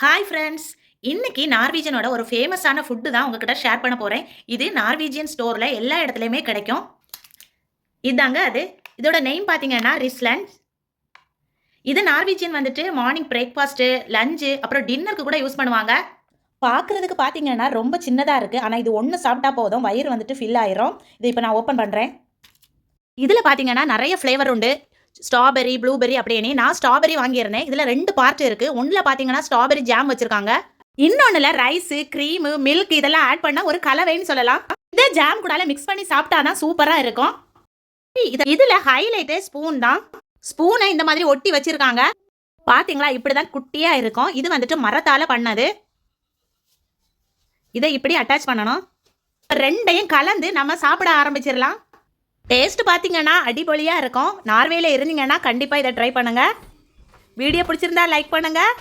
Hi friends இன்னைக்கு நார்வீஜியனோட ஒரு ஃபேமஸான ஃபுட்டு தான் உங்ககிட்ட ஷேர் பண்ண போகிறேன் இது நார்வீஜியன் ஸ்டோரில் எல்லா இடத்துலையுமே கிடைக்கும். இதாங்க அது. இதோட நெய்ம் பார்த்தீங்கன்னா ரிஸ்லண்ட் இது நார்வீஜியன் வந்துட்டு மார்னிங் பிரேக்ஃபாஸ்ட்டு லஞ்சு அப்புறம் டின்னருக்கு கூட யூஸ் பண்ணுவாங்க. பார்க்குறதுக்கு பார்த்தீங்கன்னா ரொம்ப சின்னதாக இருக்குது ஆனால் இது ஒன்று சாப்பிட்டா போதும். வயிறு வந்துட்டு ஃபில் ஆயிரும். இது இப்போ நான் ஓப்பன் பண்ணுறேன் இதில் பார்த்தீங்கன்னா நிறைய ஃப்ளேவர் உண்டு. ஸ்ட்ராபெரி ப்ளூபெரி அப்படின்னு நான் ஸ்ட்ராபெரி வாங்கியிருந்தேன். இதில் ரெண்டு பார்ட் இருக்குது ஒன்றில் பார்த்தீங்கன்னா ஸ்ட்ராபெரி ஜாம் வச்சுருக்காங்க. இன்னொன்னுல ரைஸு க்ரீமு மில்க் இதெல்லாம் ஆட் பண்ணால் ஒரு கலவைன்னு சொல்லலாம். இந்த ஜாம் கூடால மிக்ஸ் பண்ணி சாப்பிட்டா தான் சூப்பராக இருக்கும். இது இதில் ஹைலைட்டே ஸ்பூன் தான். ஸ்பூனை இந்த மாதிரி ஒட்டி வச்சுருக்காங்க. பார்த்தீங்களா இப்படி தான் குட்டியாக இருக்கும். இது வந்துட்டு மரத்தால் பண்ணது. இதை இப்படி அட்டாச் பண்ணணும். ரெண்டையும் கலந்து நம்ம சாப்பிட ஆரம்பிச்சிடலாம். டேஸ்ட் பார்த்தீங்கன்னா அடிபொலியாக இருக்கும். நார்வேல இருந்தீங்கன்னா கண்டிப்பாக இதை ட்ரை பண்ணுங்கள் வீடியோ பிடிச்சிருந்தா லைக் பண்ணுங்கள்